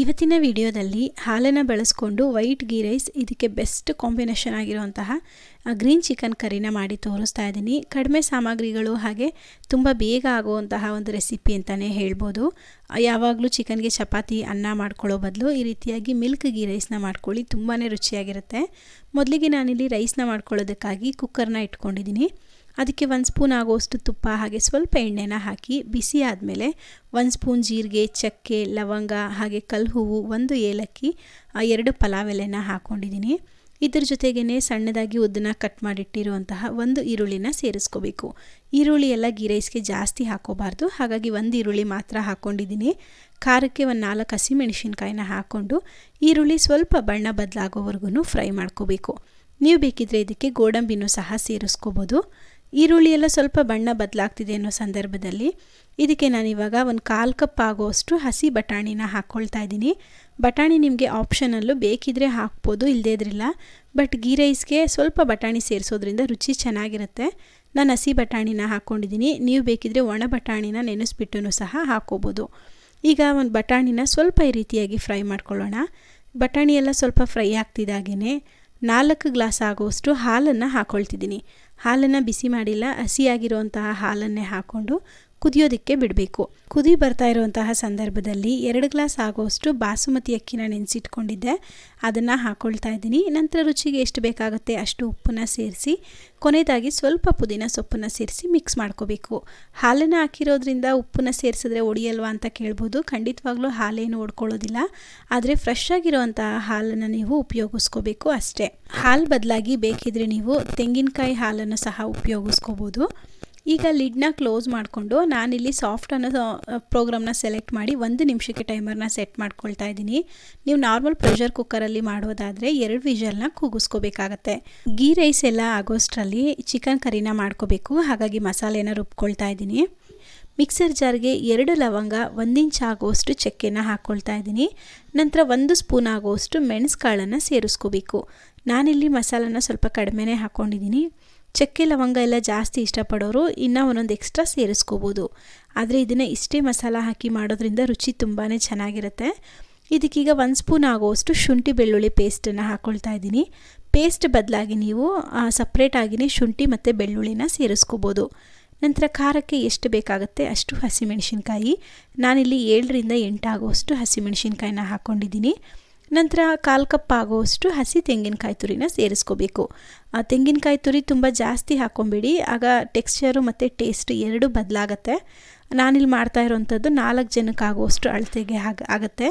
ಇವತ್ತಿನ ವಿಡಿಯೋದಲ್ಲಿ ಹಾಲನ್ನು ಬಳಸ್ಕೊಂಡು ವೈಟ್ ಗೀ ರೈಸ್ ಇದಕ್ಕೆ ಬೆಸ್ಟ್ ಕಾಂಬಿನೇಷನ್ ಆಗಿರುವಂತಹ ಗ್ರೀನ್ ಚಿಕನ್ ಕರಿನ ಮಾಡಿ ತೋರಿಸ್ತಾ ಇದ್ದೀನಿ. ಕಡಿಮೆ ಸಾಮಗ್ರಿಗಳು ಹಾಗೆ ತುಂಬ ಬೇಗ ಆಗುವಂತಹ ಒಂದು ರೆಸಿಪಿ ಅಂತಲೇ ಹೇಳ್ಬೋದು. ಯಾವಾಗಲೂ ಚಿಕನ್ಗೆ ಚಪಾತಿ, ಅನ್ನ ಮಾಡ್ಕೊಳ್ಳೋ ಬದಲು ಈ ರೀತಿಯಾಗಿ ಮಿಲ್ಕ್ ಗೀ ರೈಸ್ನ ಮಾಡ್ಕೊಳ್ಳಿ ತುಂಬಾ ರುಚಿಯಾಗಿರುತ್ತೆ. ಮೊದಲಿಗೆ ನಾನಿಲ್ಲಿ ರೈಸ್ನ ಮಾಡ್ಕೊಳ್ಳೋದಕ್ಕಾಗಿ ಕುಕ್ಕರ್ನ ಇಟ್ಕೊಂಡಿದ್ದೀನಿ. ಅದಕ್ಕೆ ಒಂದು ಸ್ಪೂನ್ ಆಗೋಷ್ಟು ತುಪ್ಪ, ಹಾಗೆ ಸ್ವಲ್ಪ ಎಣ್ಣೆನ ಹಾಕಿ ಬಿಸಿ ಆದಮೇಲೆ ಒಂದು ಸ್ಪೂನ್ ಜೀರಿಗೆ, ಚಕ್ಕೆ, ಲವಂಗ, ಹಾಗೆ ಕಲ್ಲು ಹೂವು ಒಂದು ಏಲಕ್ಕಿ ಎರಡು ಪಲಾವ್ ಎಲೆನ ಹಾಕ್ಕೊಂಡಿದ್ದೀನಿ ಇದ್ರ ಜೊತೆಗೇ ಸಣ್ಣದಾಗಿ ಉದ್ದನ್ನ ಕಟ್ ಮಾಡಿಟ್ಟಿರುವಂತಹ ಒಂದು ಈರುಳ್ಳಿನ ಸೇರಿಸ್ಕೋಬೇಕು. ಈರುಳ್ಳಿ ಎಲ್ಲ ಗೀ ರೈಸ್ಗೆ ಜಾಸ್ತಿ ಹಾಕೋಬಾರ್ದು ಹಾಗಾಗಿ ಒಂದು ಈರುಳ್ಳಿ ಮಾತ್ರ ಹಾಕ್ಕೊಂಡಿದ್ದೀನಿ ಖಾರಕ್ಕೆ ಒಂದು ನಾಲ್ಕು ಹಸಿಮೆಣಸಿನ್ಕಾಯಿನ ಹಾಕ್ಕೊಂಡು ಈರುಳ್ಳಿ ಸ್ವಲ್ಪ ಬಣ್ಣ ಬದಲಾಗೋವರೆಗೂ ಫ್ರೈ ಮಾಡ್ಕೋಬೇಕು. ನೀವು ಬೇಕಿದ್ರೆ ಇದಕ್ಕೆ ಗೋಡಂಬಿನೂ ಸಹ ಸೇರಿಸ್ಕೋಬೋದು. ಈರುಳ್ಳಿ ಎಲ್ಲ ಸ್ವಲ್ಪ ಬಣ್ಣ ಬದಲಾಗ್ತಿದೆ ಅನ್ನೋ ಸಂದರ್ಭದಲ್ಲಿ ಇದಕ್ಕೆ ನಾನಿವಾಗ ಒಂದು ಕಾಲು ಕಪ್ ಆಗೋಷ್ಟು ಹಸಿ ಬಟಾಣಿನ ಹಾಕ್ಕೊಳ್ತಾ ಇದ್ದೀನಿ. ಬಟಾಣಿ ನಿಮಗೆ ಆಪ್ಷನಲ್ಲೂ ಬೇಕಿದ್ರೆ ಹಾಕ್ಬೋದು ಇಲ್ಲದೇ ಇದ್ರಿಲ್ಲ. ಬಟ್ ಗೀ ರೈಸ್ಗೆ ಸ್ವಲ್ಪ ಬಟಾಣಿ ಸೇರಿಸೋದ್ರಿಂದ ರುಚಿ ಚೆನ್ನಾಗಿರುತ್ತೆ. ನಾನು ಹಸಿ ಬಟಾಣಿನ ಹಾಕ್ಕೊಂಡಿದ್ದೀನಿ. ನೀವು ಬೇಕಿದ್ರೆ ಒಣ ಬಟಾಣಿನ ನೆನೆಸ್ಬಿಟ್ಟು ಸಹ ಹಾಕ್ಕೋಬೋದು. ಈಗ ಒಂದು ಬಟಾಣಿನ ಸ್ವಲ್ಪ ಈ ರೀತಿಯಾಗಿ ಫ್ರೈ ಮಾಡ್ಕೊಳ್ಳೋಣ. ಬಟಾಣಿ ಎಲ್ಲ ಸ್ವಲ್ಪ ಫ್ರೈ ಆಗ್ತಿದ್ದಾಗೇ ನಾಲ್ಕು ಗ್ಲಾಸ್ ಆಗುವಷ್ಟು ಹಾಲನ್ನು ಹಾಕ್ಕೊಳ್ತಿದ್ದೀನಿ ಹಾಲನ್ನು ಬಿಸಿ ಮಾಡಿಲ್ಲ ಹಸಿಯಾಗಿರುವಂತಹ ಹಾಲನ್ನೇ ಹಾಕ್ಕೊಂಡು ಕುದಿಯೋದಕ್ಕೆ ಬಿಡಬೇಕು. ಕುದಿ ಬರ್ತಾ ಇರುವಂತಹ ಸಂದರ್ಭದಲ್ಲಿ ಎರಡು ಗ್ಲಾಸ್ ಆಗೋಷ್ಟು ಬಾಸುಮತಿ ಅಕ್ಕಿನ ನೆನೆಸಿಟ್ಕೊಂಡಿದ್ದೆ. ಅದನ್ನು ಹಾಕ್ಕೊಳ್ತಾ ಇದ್ದೀನಿ. ನಂತರ ರುಚಿಗೆ ಎಷ್ಟು ಬೇಕಾಗುತ್ತೆ ಅಷ್ಟು ಉಪ್ಪನ್ನ ಸೇರಿಸಿ, ಕೊನೆಯದಾಗಿ ಸ್ವಲ್ಪ ಪುದೀನ ಸೊಪ್ಪನ್ನು ಸೇರಿಸಿ ಮಿಕ್ಸ್ ಮಾಡ್ಕೋಬೇಕು. ಹಾಲನ್ನು ಹಾಕಿರೋದ್ರಿಂದ ಉಪ್ಪನ್ನ ಸೇರಿಸಿದ್ರೆ ಒಡಿಯಲ್ವಾ ಅಂತ ಕೇಳ್ಬೋದು. ಖಂಡಿತವಾಗ್ಲೂ ಹಾಲೇನು ಒಡ್ಕೊಳ್ಳೋದಿಲ್ಲ. ಆದರೆ ಫ್ರೆಶ್ ಆಗಿರುವಂತಹ ಹಾಲನ್ನು ನೀವು ಉಪಯೋಗಿಸ್ಕೋಬೇಕು ಅಷ್ಟೇ. ಹಾಲು ಬದಲಾಗಿ ಬೇಕಿದ್ರೆ ನೀವು ತೆಂಗಿನಕಾಯಿ ಹಾಲನ್ನು ಸಹ ಉಪಯೋಗಿಸ್ಕೋಬೋದು. ಈಗ ಲಿಡ್ನ ಕ್ಲೋಸ್ ಮಾಡಿಕೊಂಡು ನಾನಿಲ್ಲಿ ಸಾಫ್ಟ್ ಅನ್ನೋ ಪ್ರೋಗ್ರಾಮ್ನ ಸೆಲೆಕ್ಟ್ ಮಾಡಿ ಒಂದು ನಿಮಿಷಕ್ಕೆ ಟೈಮರ್ನ ಸೆಟ್ ಮಾಡ್ಕೊಳ್ತಾ ಇದ್ದೀನಿ. ನೀವು ನಾರ್ಮಲ್ ಪ್ರೆಷರ್ ಕುಕ್ಕರಲ್ಲಿ ಮಾಡೋದಾದರೆ ಎರಡು ವಿಷಲ್ನ ಕೂಗಿಸ್ಕೋಬೇಕಾಗತ್ತೆ. ಗೀ ರೈಸ್ ಎಲ್ಲ ಆಗೋಷ್ಟರಲ್ಲಿ ಚಿಕನ್ ಕರಿನ ಮಾಡ್ಕೋಬೇಕು. ಹಾಗಾಗಿ ಮಸಾಲೆನ ರುಬ್ಕೊಳ್ತಾ ಇದ್ದೀನಿ. ಮಿಕ್ಸರ್ ಜಾರ್ಗೆ ಎರಡು ಲವಂಗ, ಒಂದು ಇಂಚ್ ಆಗುವಷ್ಟು ಚಕ್ಕೆನ ಹಾಕ್ಕೊಳ್ತಾ ಇದ್ದೀನಿ. ನಂತರ ಒಂದು ಸ್ಪೂನ್ ಆಗುವಷ್ಟು ಮೆಣಸು ಕಾಳನ್ನು ಸೇರಿಸ್ಕೋಬೇಕು. ನಾನಿಲ್ಲಿ ಮಸಾಲನ ಸ್ವಲ್ಪ ಕಡಿಮೆನೇ ಹಾಕ್ಕೊಂಡಿದ್ದೀನಿ ಚಕ್ಕೆ ಲವಂಗ ಎಲ್ಲ ಜಾಸ್ತಿ ಇಷ್ಟಪಡೋರು ಇನ್ನೂ ಒಂದೊಂದು ಎಕ್ಸ್ಟ್ರಾ ಸೇರಿಸ್ಕೋಬೋದು. ಆದರೆ ಇದನ್ನು ಇಷ್ಟೇ ಮಸಾಲ ಹಾಕಿ ಮಾಡೋದ್ರಿಂದ ರುಚಿ ತುಂಬಾ ಚೆನ್ನಾಗಿರುತ್ತೆ. ಇದಕ್ಕೀಗ ಒಂದು ಸ್ಪೂನ್ ಆಗುವಷ್ಟು ಶುಂಠಿ ಬೆಳ್ಳುಳ್ಳಿ ಪೇಸ್ಟನ್ನು ಹಾಕ್ಕೊಳ್ತಾ ಇದ್ದೀನಿ. ಪೇಸ್ಟ್ ಬದಲಾಗಿ ನೀವು ಸಪ್ರೇಟಾಗಿಯೇ ಶುಂಠಿ ಮತ್ತು ಬೆಳ್ಳುಳ್ಳಿನ ಸೇರಿಸ್ಕೋಬೋದು. ನಂತರ ಖಾರಕ್ಕೆ ಎಷ್ಟು ಬೇಕಾಗುತ್ತೆ ಅಷ್ಟು ಹಸಿಮೆಣಸಿನ್ಕಾಯಿ. ನಾನಿಲ್ಲಿ ಏಳರಿಂದ ಎಂಟಾಗುವಷ್ಟು ಹಸಿಮೆಣಸಿನ್ಕಾಯಿನ ಹಾಕ್ಕೊಂಡಿದ್ದೀನಿ ನಂತರ ಕಾಲು ಕಪ್ ಆಗುವಷ್ಟು ಹಸಿ ತೆಂಗಿನಕಾಯಿ ತುರಿನ ಸೇರಿಸ್ಕೋಬೇಕು. ಆ ತೆಂಗಿನಕಾಯಿ ತುರಿ ತುಂಬ ಜಾಸ್ತಿ ಹಾಕ್ಕೊಂಬೇಡಿ ಆಗ ಟೆಕ್ಸ್ಚರು ಮತ್ತು ಟೇಸ್ಟ್ ಎರಡೂ ಬದಲಾಗತ್ತೆ. ನಾನಿಲ್ಲಿ ಮಾಡ್ತಾ ಇರೋವಂಥದ್ದು ನಾಲ್ಕು ಜನಕ್ಕೆ ಆಗುವಷ್ಟು ಅಳತೆಗೆ ಆಗ ಆಗುತ್ತೆ.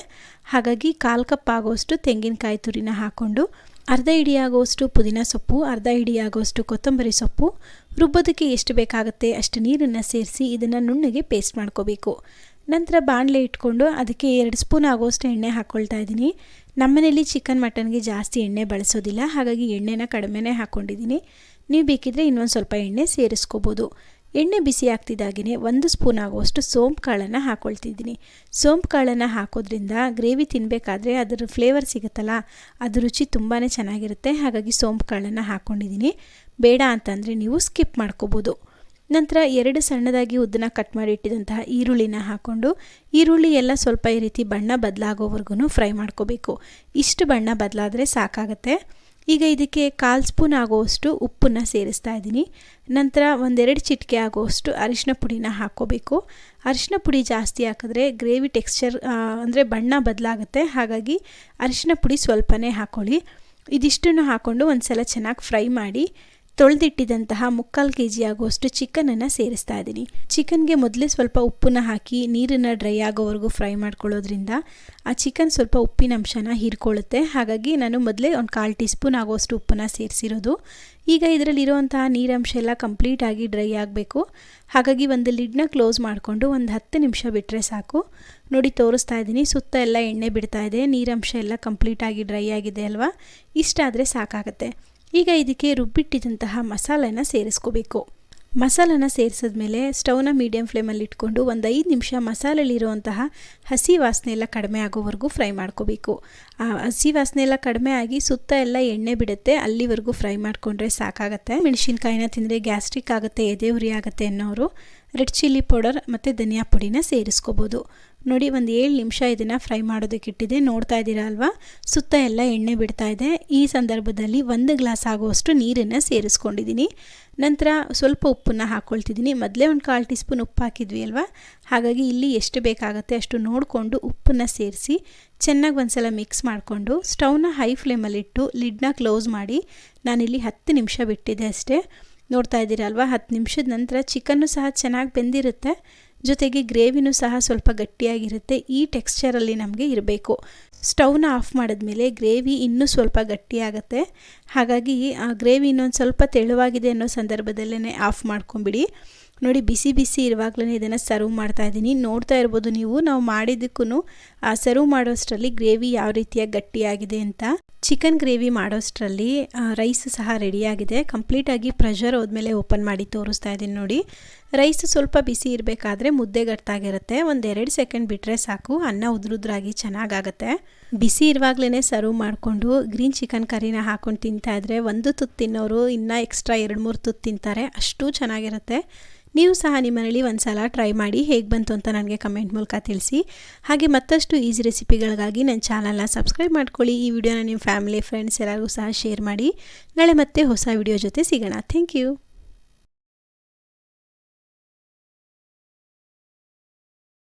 ಹಾಗಾಗಿ ಕಾಲು ಕಪ್ ಆಗುವಷ್ಟು ತೆಂಗಿನಕಾಯಿ ತುರಿನ ಹಾಕ್ಕೊಂಡು ಅರ್ಧ ಇಡಿ ಆಗುವಷ್ಟು ಪುದೀನ ಸೊಪ್ಪು, ಅರ್ಧ ಇಡಿ ಆಗುವಷ್ಟು ಕೊತ್ತಂಬರಿ ಸೊಪ್ಪು, ರುಬ್ಬೋದಕ್ಕೆ ಎಷ್ಟು ಬೇಕಾಗುತ್ತೆ ಅಷ್ಟು ನೀರನ್ನು ಸೇರಿಸಿ ಇದನ್ನು ನುಣ್ಣಗೆ ಪೇಸ್ಟ್ ಮಾಡ್ಕೋಬೇಕು. ನಂತರ ಬಾಣಲೆ ಇಟ್ಕೊಂಡು ಅದಕ್ಕೆ ಎರಡು ಸ್ಪೂನ್ ಆಗೋಷ್ಟು ಎಣ್ಣೆ ಹಾಕ್ಕೊಳ್ತಾ ಇದ್ದೀನಿ. ನಮ್ಮನೇಲಿ ಚಿಕನ್ ಮಟನ್ಗೆ ಜಾಸ್ತಿ ಎಣ್ಣೆ ಬಳಸೋದಿಲ್ಲ, ಹಾಗಾಗಿ ಎಣ್ಣೆನ ಕಡಿಮೆನೇ ಹಾಕ್ಕೊಂಡಿದ್ದೀನಿ ನೀವು ಬೇಕಿದ್ರೆ ಇನ್ನೊಂದು ಸ್ವಲ್ಪ ಎಣ್ಣೆ ಸೇರಿಸ್ಕೋಬೋದು. ಎಣ್ಣೆ ಬಿಸಿ ಆಗ್ತಿದ್ದಾಗೇ ಒಂದು ಸ್ಪೂನ್ ಆಗುವಷ್ಟು ಸೋಂಪು ಕಾಳನ್ನು ಹಾಕ್ಕೊಳ್ತಿದ್ದೀನಿ ಸೋಂಪು ಕಾಳನ್ನು ಹಾಕೋದ್ರಿಂದ ಗ್ರೇವಿ ತಿನ್ನಬೇಕಾದ್ರೆ ಅದರ ಫ್ಲೇವರ್ ಸಿಗುತ್ತಲ್ಲ, ಅದು ರುಚಿ ತುಂಬಾ ಚೆನ್ನಾಗಿರುತ್ತೆ, ಹಾಗಾಗಿ ಸೋಂಪು ಕಾಳನ್ನು ಹಾಕ್ಕೊಂಡಿದ್ದೀನಿ ಬೇಡ ಅಂತಂದರೆ ನೀವು ಸ್ಕಿಪ್ ಮಾಡ್ಕೋಬೋದು. ನಂತರ ಎರಡು ಸಣ್ಣದಾಗಿ ಉದ್ದನ ಕಟ್ ಮಾಡಿ ಇಟ್ಟಿದಂತಹ ಈರುಳ್ಳಿನ ಹಾಕ್ಕೊಂಡು ಈರುಳ್ಳಿ ಎಲ್ಲ ಸ್ವಲ್ಪ ಈ ರೀತಿ ಬಣ್ಣ ಬದಲಾಗೋವರೆಗೂ ಫ್ರೈ ಮಾಡ್ಕೋಬೇಕು. ಇಷ್ಟು ಬಣ್ಣ ಬದಲಾದರೆ ಸಾಕಾಗತ್ತೆ. ಈಗ ಇದಕ್ಕೆ ಕಾಲು ಸ್ಪೂನ್ ಆಗೋವಷ್ಟು ಉಪ್ಪನ್ನು ಸೇರಿಸ್ತಾ ಇದ್ದೀನಿ. ನಂತರ ಒಂದೆರಡು ಚಿಟಿಕೆ ಆಗೋವಷ್ಟು ಅರಿಶಿನ ಪುಡಿನ ಹಾಕ್ಕೋಬೇಕು. ಅರಿಶಿನ ಪುಡಿ ಜಾಸ್ತಿ ಹಾಕಿದ್ರೆ ಗ್ರೇವಿ ಟೆಕ್ಸ್ಚರ್ ಅಂದರೆ ಬಣ್ಣ ಬದಲಾಗುತ್ತೆ. ಹಾಗಾಗಿ ಅರಿಶಿನ ಪುಡಿ ಸ್ವಲ್ಪನೇ ಹಾಕ್ಕೊಳ್ಳಿ ಇದಿಷ್ಟನ್ನು ಹಾಕ್ಕೊಂಡು ಒಂದು ಸಲ ಚೆನ್ನಾಗಿ ಫ್ರೈ ಮಾಡಿ. ತೊಳೆದಿಟ್ಟಿದಂತಹ ಮುಕ್ಕಾಲು ಕೆ ಜಿ ಆಗುವಷ್ಟು ಚಿಕನನ್ನು ಸೇರಿಸ್ತಾ ಇದ್ದೀನಿ. ಚಿಕನ್ಗೆ ಮೊದಲೇ ಸ್ವಲ್ಪ ಉಪ್ಪನ್ನ ಹಾಕಿ ನೀರನ್ನು ಡ್ರೈ ಆಗೋವರೆಗೂ ಫ್ರೈ ಮಾಡ್ಕೊಳ್ಳೋದ್ರಿಂದ ಆ ಚಿಕನ್ ಸ್ವಲ್ಪ ಉಪ್ಪಿನ ಅಂಶನ ಹೀರ್ಕೊಳ್ಳುತ್ತೆ. ಹಾಗಾಗಿ ನಾನು ಮೊದಲೇ ಒಂದು ಕಾಲು ಟೀ ಸ್ಪೂನ್ ಆಗುವಷ್ಟು ಉಪ್ಪನ್ನು ಸೇರಿಸಿರೋದು. ಈಗ ಇದರಲ್ಲಿರುವಂತಹ ನೀರಂಶ ಎಲ್ಲ ಕಂಪ್ಲೀಟಾಗಿ ಡ್ರೈ ಆಗಬೇಕು. ಹಾಗಾಗಿ ಒಂದು ಲಿಡ್ನ ಕ್ಲೋಸ್ ಮಾಡಿಕೊಂಡು ಒಂದು ಹತ್ತು ನಿಮಿಷ ಬಿಟ್ಟರೆ ಸಾಕು. ನೋಡಿ, ತೋರಿಸ್ತಾ ಇದ್ದೀನಿ. ಸುತ್ತ ಎಲ್ಲ ಎಣ್ಣೆ ಬಿಡ್ತಾ ಇದೆ. ನೀರಂಶ ಎಲ್ಲ ಕಂಪ್ಲೀಟಾಗಿ ಡ್ರೈ ಆಗಿದೆ ಅಲ್ವಾ? ಇಷ್ಟಾದರೆ ಸಾಕಾಗುತ್ತೆ. ಈಗ ಇದಕ್ಕೆ ರುಬ್ಬಿಟ್ಟಿದಂತಹ ಮಸಾಲೆನ ಸೇರಿಸ್ಕೋಬೇಕು. ಮಸಾಲನ ಸೇರಿಸಿದ್ಮೇಲೆ ಸ್ಟವ್ನ ಮೀಡಿಯಂ ಫ್ಲೇಮಲ್ಲಿ ಇಟ್ಕೊಂಡು ಒಂದು ಐದು ನಿಮಿಷ ಮಸಾಲೆಲಿರುವಂತಹ ಹಸಿ ವಾಸನೆ ಎಲ್ಲ ಕಡಿಮೆ ಆಗೋವರೆಗೂ ಫ್ರೈ ಮಾಡ್ಕೋಬೇಕು. ಆ ಹಸಿ ವಾಸನೆ ಎಲ್ಲ ಕಡಿಮೆ ಆಗಿ ಸುತ್ತ ಎಲ್ಲ ಎಣ್ಣೆ ಬಿಡುತ್ತೆ, ಅಲ್ಲಿವರೆಗೂ ಫ್ರೈ ಮಾಡಿಕೊಂಡ್ರೆ ಸಾಕಾಗುತ್ತೆ. ಮೆಣಸಿನ್ಕಾಯಿನ ತಿಂದರೆ ಗ್ಯಾಸ್ಟ್ರಿಕ್ ಆಗುತ್ತೆ, ಎದೆ ಉರಿ ಆಗುತ್ತೆ ಅನ್ನೋರು ರೆಡ್ ಚಿಲ್ಲಿ ಪೌಡರ್ ಮತ್ತು ಧನಿಯಾ ಪುಡಿನ ಸೇರಿಸ್ಕೋಬೋದು. ನೋಡಿ, ಒಂದು ಏಳು ನಿಮಿಷ ಇದನ್ನು ಫ್ರೈ ಮಾಡೋದಕ್ಕೆ ಇಟ್ಟಿದೆ ನೋಡ್ತಾ ಇದ್ದೀರಾ ಅಲ್ವಾ? ಸುತ್ತ ಎಲ್ಲ ಎಣ್ಣೆ ಬಿಡ್ತಾ ಇದೆ. ಈ ಸಂದರ್ಭದಲ್ಲಿ ಒಂದು ಗ್ಲಾಸ್ ಆಗುವಷ್ಟು ನೀರನ್ನು ಸೇರಿಸ್ಕೊಂಡಿದ್ದೀನಿ. ನಂತರ ಸ್ವಲ್ಪ ಉಪ್ಪನ್ನು ಹಾಕ್ಕೊಳ್ತಿದ್ದೀನಿ ಮೊದಲೇ ಒಂದು ಕಾಲು ಟೀ ಸ್ಪೂನ್ ಉಪ್ಪು ಹಾಕಿದ್ವಿ ಅಲ್ವಾ? ಹಾಗಾಗಿ ಇಲ್ಲಿ ಎಷ್ಟು ಬೇಕಾಗುತ್ತೆ ಅಷ್ಟು ನೋಡಿಕೊಂಡು ಉಪ್ಪನ್ನು ಸೇರಿಸಿ ಚೆನ್ನಾಗಿ ಒಂದ್ಸಲ ಮಿಕ್ಸ್ ಮಾಡಿಕೊಂಡು ಸ್ಟೌವ್ನ ಹೈ ಫ್ಲೇಮಲ್ಲಿಟ್ಟು ಲಿಡ್ನ ಕ್ಲೋಸ್ ಮಾಡಿ ನಾನಿಲ್ಲಿ ಹತ್ತು ನಿಮಿಷ ಬಿಟ್ಟಿದ್ದೆ ಅಷ್ಟೇ. ನೋಡ್ತಾ ಇದ್ದೀರಲ್ವಾ ಹತ್ತು ನಿಮಿಷದ ನಂತರ ಚಿಕನ್ನು ಸಹ ಚೆನ್ನಾಗಿ ಬೆಂದಿರುತ್ತೆ. ಜೊತೆಗೆ ಗ್ರೇವಿನೂ ಸಹ ಸ್ವಲ್ಪ ಗಟ್ಟಿಯಾಗಿರುತ್ತೆ. ಈ ಟೆಕ್ಸ್ಚರಲ್ಲಿ ನಮಗೆ ಇರಬೇಕು. ಸ್ಟವ್ನ ಆಫ್ ಮಾಡಿದ್ಮೇಲೆ ಗ್ರೇವಿ ಇನ್ನೂ ಸ್ವಲ್ಪ ಗಟ್ಟಿಯಾಗತ್ತೆ. ಹಾಗಾಗಿ ಆ ಗ್ರೇವಿ ಇನ್ನೊಂದು ಸ್ವಲ್ಪ ತೆಳುವಾಗಿದೆ ಅನ್ನೋ ಸಂದರ್ಭದಲ್ಲೇ ಆಫ್ ಮಾಡ್ಕೊಂಬಿಡಿ. ನೋಡಿ, ಬಿಸಿ ಬಿಸಿ ಇರುವಾಗಲೇ ಇದನ್ನು ಸರ್ವ್ ಮಾಡ್ತಾ ಇದ್ದೀನಿ. ನೋಡ್ತಾ ಇರ್ಬೋದು ನೀವು, ನಾವು ಮಾಡಿದ್ದಕ್ಕೂ ಸರ್ವ್ ಮಾಡೋಷ್ಟರಲ್ಲಿ ಗ್ರೇವಿ ಯಾವ ರೀತಿಯಾಗಿ ಗಟ್ಟಿಯಾಗಿದೆ ಅಂತ. ಚಿಕನ್ ಗ್ರೇವಿ ಮಾಡೋಷ್ಟರಲ್ಲಿ ರೈಸ್ ಸಹ ರೆಡಿಯಾಗಿದೆ ಕಂಪ್ಲೀಟಾಗಿ ಪ್ರೆಷರ್ ಹೋದ್ಮೇಲೆ ಓಪನ್ ಮಾಡಿ ತೋರಿಸ್ತಾ ಇದ್ದೀನಿ ನೋಡಿ. ರೈಸ್ ಸ್ವಲ್ಪ ಬಿಸಿ ಇರಬೇಕಾದ್ರೆ ಮುದ್ದೆ ಗಟ್ಟಾಗಿರುತ್ತೆ. ಒಂದೆರಡು ಸೆಕೆಂಡ್ ಬಿಟ್ಟರೆ ಸಾಕು. ಅನ್ನ ಉದ್ರುದ್ರಾಗಿ ಚೆನ್ನಾಗಾಗತ್ತೆ. ಬಿಸಿ ಇರುವಾಗಲೇ ಸರ್ವ್ ಮಾಡಿಕೊಂಡು ಗ್ರೀನ್ ಚಿಕನ್ ಕರಿನ ಹಾಕೊಂಡು ತಿಂತಾ ಇದ್ರೆ ಒಂದು ತುತ್ತು ತಿನ್ನೋರು ಇನ್ನೂ ಎಕ್ಸ್ಟ್ರಾ ಎರಡು ಮೂರು ತುತ್ತು ತಿಂತಾರೆ. ಅಷ್ಟು ಚೆನ್ನಾಗಿರುತ್ತೆ. ನೀವು ಸಹ ನಿಮ್ಮ ಒಂದು ಸಲ ಟ್ರೈ ಮಾಡಿ ಹೇಗೆ ಬಂತು ಅಂತ ನನಗೆ ಕಮೆಂಟ್ ಮೂಲಕ ತಿಳಿಸಿ. ಹಾಗೆ ಮತ್ತಷ್ಟು ಈಸಿ ರೆಸಿಪಿಗಳಿಗಾಗಿ ನನ್ನ ಚಾನಲ್ನ ಸಬ್ಸ್ಕ್ರೈಬ್ ಮಾಡ್ಕೊಳ್ಳಿ. ಈ ವಿಡಿಯೋನ ನಿಮ್ಮ ಫ್ಯಾಮಿಲಿ ಫ್ರೆಂಡ್ಸ್ ಎಲ್ಲರಿಗೂ ಸಹ ಶೇರ್ ಮಾಡಿ. ನಾಳೆ ಮತ್ತೆ ಹೊಸ ವಿಡಿಯೋ ಜೊತೆ ಸಿಗೋಣ. Thank you